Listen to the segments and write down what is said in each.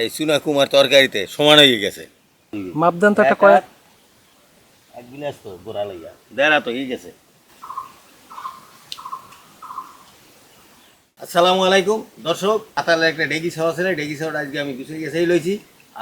এই চুনা কুমার তরকারিতে সমান হয়ে গেছে। মাপদান তো একটা কয়েক এক গিলাস তো গোড়া লইয়া। দেড়া তো হয়ে গেছে। আসসালামু আলাইকুম। দর্শক আতালের একটা ডেগি খাওয়া ছিল ডেগি আজকে আমি গুছিয়ে গেছেই লইছি।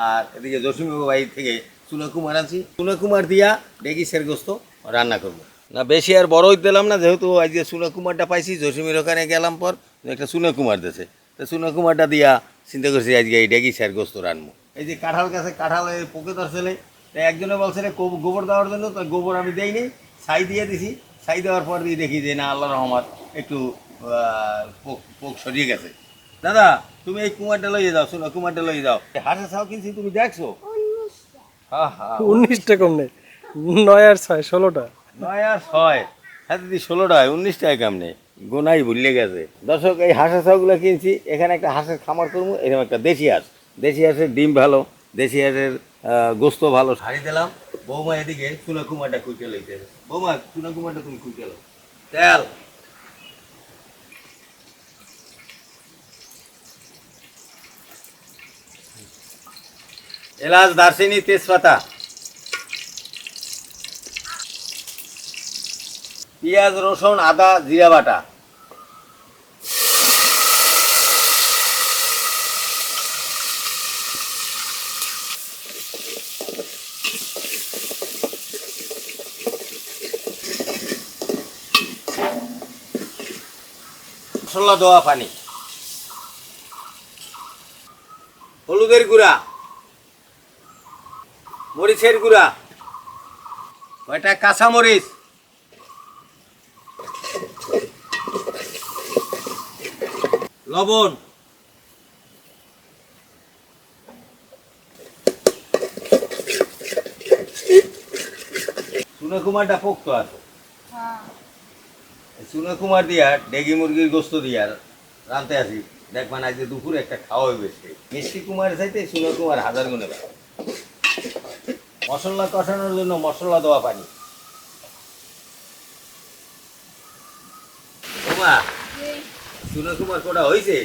আর এদিকে জসিমবাবু বাড়ি থেকে চুনা কুমার আনছি। চুনা কুমার দিয়া ডেগি সের গোস্ত রান্না করব। না বেশি আর বড় হইতে দিলাম না। যেহেতু আজকে চুনা কুমারটা পাইছি জসিমের ওখানে গেলাম পর। একটা চুনা কুমার দেশে তো চুনা কুমারটা দিয়া চিন্তা করছি আজকে এই ডেগি স্যার গোস্ত রানবো? এই যে কাঁঠাল গাছে কাঁঠাল পোকে ধরছিলে তাই একজনে বলছে রে গোবর দেওয়ার জন্য তো গোবর আমি দেইনি ছাই দিয়ে দিছি। ছাই দেওয়ার পর দিয়ে দেখি যে না আল্লাহ রহমত একটু পোক পোক সরিয়ে গেছে। দাদা তুমি এই কুমারটা লইয়ে যাও শোনো কুমারটা লইয়ে যাও। হাঁসের ছাও কিনছি তুমি দেখছ? হ্যাঁ হ্যাঁ উনিশটা কম নেই নয় আর ছয় ষোলোটা। নয় আর ছয় হ্যাঁ দিদি ষোলোটায় উনিশটায় কেমনে? গোনাই ভুলে গেছে। দর্শক, এই হাঁসের ছাউগুলো কিনছি, এখানে একটা হাঁসের খামার করব, এরকম একটা দেশি হাঁস। দেশি হাঁসের ডিম ভালো, দেশি হাঁসের গোস্ত ভালো, শাড়ি দিলাম। বৌমা এদিকে চুনা কুমারটা কুইটে লইতে বৌমা চুনা কুমারটা তুমি কুইটে তেল। এলাচ, দারচিনি, তেজপাতা। পেঁয়াজ রসুন আদা জিরা বাটা। মশলা দেওয়া পানি। হলুদের গুঁড়া। মরিচের গুঁড়া। কয়টা? কাঁচা লবণ। সুনা কুমারটা পোক্ত আছে। সুনা কুমার দিয়া ডেগি মুরগির গোস্ত দিয়া রানতে আসি। দেখবেন আজকে দুপুরে একটা খাওয়া হইবে সে। মিষ্টি কুমার চাইতে সুনা কুমার হাজার গুণে। মশলা কষানোর জন্য মশলা দেওয়া পানি। ওমা সুনা কুমার কোটা হয়েছে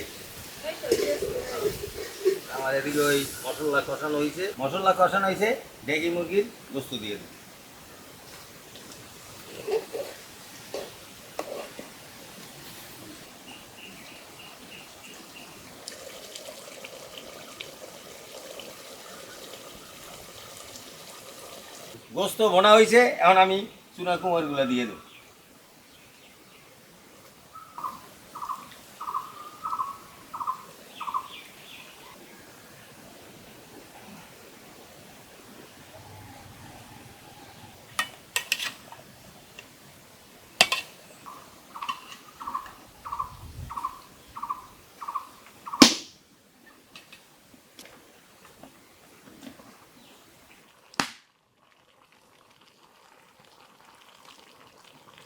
আমার এদিকে ওই মশলা কষানো হয়েছে মশলা কষানো হয়েছে ডেগি মুরগির গোস্ত দিয়ে দিই গোস্ত ভোনা হয়েছে এখন আমি চুনা কুমারগুলো দিয়ে দেবো।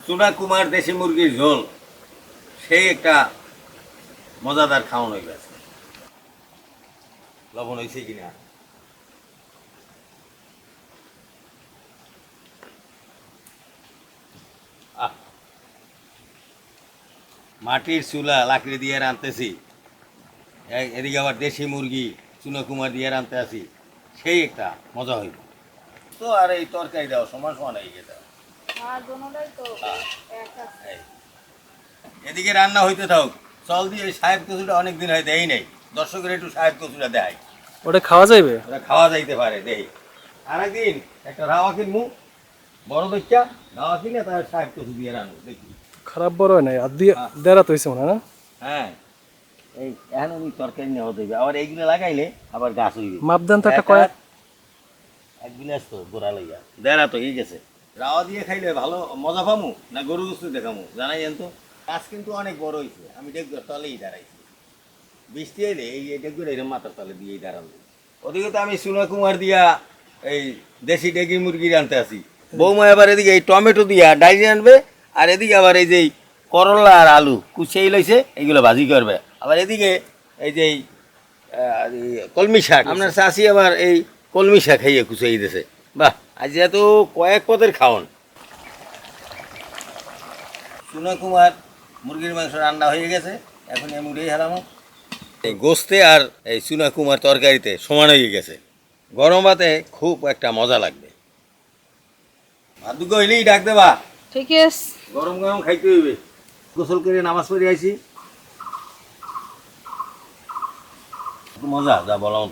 চুনা কুমার দেশি মুরগির ঝোল। সেই একটা মজাদার খাওয়ানো হয়ে গেছে লবণ হয়েছে কিনা। মাটির চুলা লাকড়ি দিয়ে রাঁধতেছি। এদিকে আবার দেশি মুরগি চুনা কুমার দিয়ে রাঁধতে আসি সেই একটা মজা হইল। তো আর এই তরকারি দেওয়া সমান সমান হয়ে গেছে। এদিকে রান্না হইতে থাক চল দিয়ে সাহেব কচুটা অনেকদিন হয় দেই নাই। দর্শকের একটু সাহেব কচুটা দেয়। ওটা খাওয়া যাইবে? ওটা খাওয়া যাইতে পারে দেই। আর একদিন একটা রাওয়া কিনবো বড় বাচ্চা রাওয়া কিনে তার সাহেব কচু দিয়ে রান্না দেখি। খারাপ বড় হয় নাই আর দিয়ে দেড়া তো হয়েছে মনে হয় না? হ্যাঁ। এই এখন উনি তরকারি নেওয়া দেবে। আবার এইগুলো লাগাইলে আবার গাছ হইবে। মাপদান তো একটা এক কয়েক এক গিলাস তো গোড়া লইয়া। দেড়া তো এই গেছে। রাওয়া দিয়ে খাইলে ভালো মজা পামু না গরু গুস্তু দেখামু? জানাই জান তো। গাছ কিন্তু অনেক বড় হয়েছে আমি ডেকগুলোর তলেই দাঁড়াইছি। বৃষ্টি এলে এই ডেকগুলো এরকম মাথার তলে দিয়েই দাঁড়াল ওদিকে তো আমি সুনা কুমার দিয়া এই দেশি ডেকি মুরগি আনতে আসি বৌমা এবার এদিকে এই টমেটো দিয়া ডাইরি আনবে আর এদিকে আবার এই যে করলা আর আলু কুচিয়ে লইছে এইগুলো ভাজি করবে। আবার এদিকে এই যে কলমি শাক আপনার চাষি আবার এই কলমি শাক খাইয়ে কুচিয়ে দিতেছে বাহ আজ এত কয়েক পদের খাওন। সুনা কুমার মুরগির মাংস রান্না হয়ে গেছে এখন আমি উড়েই হারামো। এই গোস্তে আর এই চুনা কুমার তরকারিতে সমান হয়ে গেছে। গরম ভাতে খুব একটা মজা লাগবে। ভাত দুটো হইলেই ডাক দেবা। ঠিক আছে গরম গরম খাইতে হইবে। গোসল করে নামাজ পড়ে আইছি। মজা যা বলাম